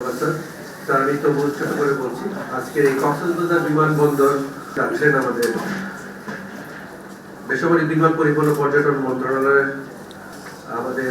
Sir আমি তো ছোট করে বলছি আজকের এই কক্সবাজার বিমানবন্দর যাচ্ছেন আমাদের বেসরকারি বিমান পরিবহন পর্যটন মন্ত্রণালয়ের আমাদের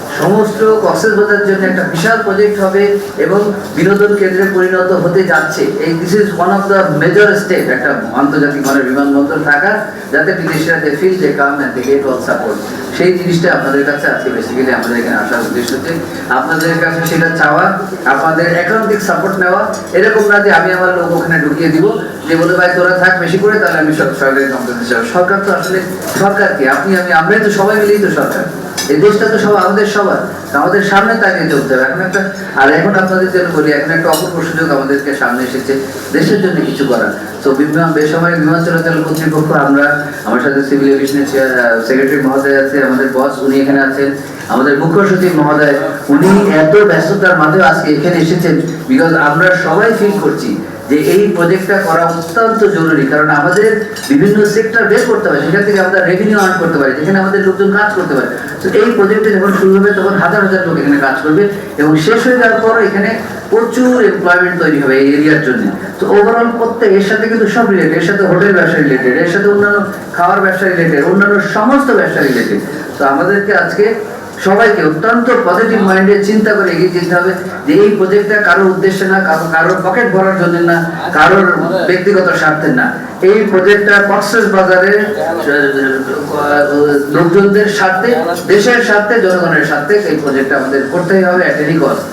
সমস্ত কক্সেস বাজার জন্য একটা বিশাল প্রজেক্ট হবে এবং বিনোদন কেন্দ্রে পরিণত হতে যাচ্ছে। এই this is one of the major step একটা আন্তর্জাতিক মানের বিমানবন্দর থাকা, যাতে বিদেশিরা they feel they come and they get all support সেই জিনিসটা আপনাদের কাছে আজকে বেসিক্যালি আমাদের এখানে আসার উদ্দেশ্য হচ্ছে। আপনাদের কাছে সেটা চাওয়া, আপনাদের একান্তিক সাপোর্ট নেওয়া। এরকম না যে আমি আমার লোক ওখানে ঢুকিয়ে দিব, যে বলে, ভাই, তোরা থাক বেশি করে, তাহলে আমি সব সরকারি সরকার তো আসলে সরকার কি আপনি, আমি, আমরাই তো সবাই মিলেই তো সরকার। এই দেশটা তো সব আমাদের সবার। আমাদের সামনে তাকিয়ে চলতে হবে। এখন একটা আর এখন আপনাদের জন্য বলি, এখন একটা অপূর্ব সুযোগ আমাদেরকে সামনে এসেছে দেশের জন্য কিছু করা তো বিমান বেসামরিক বিমান চলাচল কর্তৃপক্ষ, আমরা আমার সাথে সিভিল এভিয়েশনের সেক্রেটারি মহোদয় আছে, আমাদের বস উনি এখানে আছেন। আমাদের মুখ্য সচিব মহোদয়, উনি এত ব্যস্ততার মাঝেও আজকে এখানে এসেছেন বিকজ আমরা সবাই ফিল করছি যে এই প্রজেক্টটা করা অত্যন্ত জরুরি কারণ আমাদের বিভিন্ন সেক্টর বের করতে হবে সেখান থেকে আমরা রেভিনিউ আর্ন করতে পারি যেখানে আমাদের লোকজন কাজ করতে পারে। তো এই প্রজেক্টে যখন শুরু হবে তখন হাজার হাজার লোক এখানে কাজ করবে এবং শেষ হয়ে যাওয়ার পর এখানে প্রচুর এমপ্লয়মেন্ট তৈরি হবে এই এরিয়ার জন্য। তো ওভারঅল প্রত্যেক এর সাথে কিন্তু সব রিলেটেড এর সাথে হোটেল ব্যবসা রিলেটেড এর সাথে অন্যান্য খাওয়ার ব্যবসা রিলেটেড অন্যান্য সমস্ত ব্যবসা রিলেটেড তো আমাদেরকে আজকে সবাইকে অত্যন্ত পজিটিভ মাইন্ডে চিন্তা করে এগিয়ে যেতে হবে যে এই প্রজেক্টটা কারোর উদ্দেশ্যে না, কারও কারোর পকেট ভরার জন্য না, কারোর ব্যক্তিগত স্বার্থে না। এই প্রজেক্টটা কক্সেস বাজারে লোকজনদের স্বার্থে, দেশের স্বার্থে, জনগণের স্বার্থে এই প্রজেক্টটা আমাদের করতেই হবে অ্যাট কস্ট